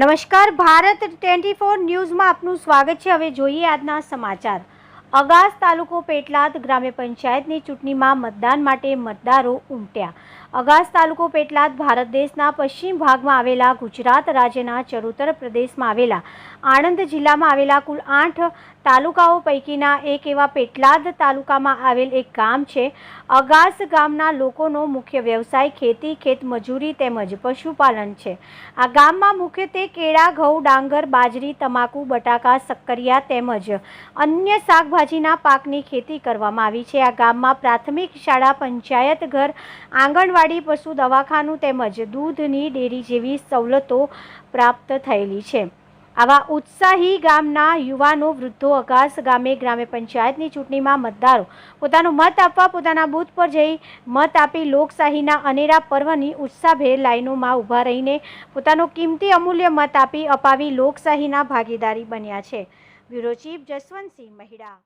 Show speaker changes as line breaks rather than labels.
નમસ્કાર Bharat twenty four ન્યૂઝમાં આપનું સ્વાગત છે હવે જોઈએ આજના સમાચાર અગાસ તાલુકો પેટલાદ ગ્રામ્ય પંચાયતની ચૂંટણીમાં મતદાન માટે મતદારો ઉમટ્યા અગાસ તાલુકો પેટલાદ ભારત દેશના પશ્ચિમ ભાગમાં આવેલા ગુજરાત રાજ્યના ચરોતર પ્રદેશમાં આવેલા આણંદ જિલ્લામાં આવેલા કુલ આઠ તાલુકાઓ પૈકીના એક એવા પેટલાદ તાલુકામાં આવેલ એક ગામ છે અગાસ ગામના લોકોનો મુખ્ય વ્યવસાય ખેતી ખેતમજૂરી તેમજ પશુપાલન છે આ ગામમાં મુખ્યત્વે કેળા ઘઉં ડાંગર બાજરી તમાકુ બટાકા સક્કરિયા તેમજ અન્ય શાકભાજીના પાકની ખેતી કરવામાં આવી છે આ ગામમાં પ્રાથમિક શાળા પંચાયત ઘર આંગણવાડી પશુ દવાખાનું તેમજ દૂધની ડેરી જેવી સવલતો પ્રાપ્ત થયેલી છે આવા ઉત્સાહી ગામના યુવાનો વૃદ્ધો અગાસ ગામે ગ્રામ્ય પંચાયતની ચૂંટણીમાં મતદારો પોતાનું મત આપવા પોતાના બૂથ પર જઈ મત આપી લોકશાહીના અનેરા પર્વની ઉત્સાહભેર લાઇનોમાં ઊભા રહીને પોતાનો કિંમતી અમૂલ્ય મત આપી અપાવી લોકશાહીના ભાગીદારી બન્યા છે બ્યુરો ચીફ જસવંતસિંહ મહિડા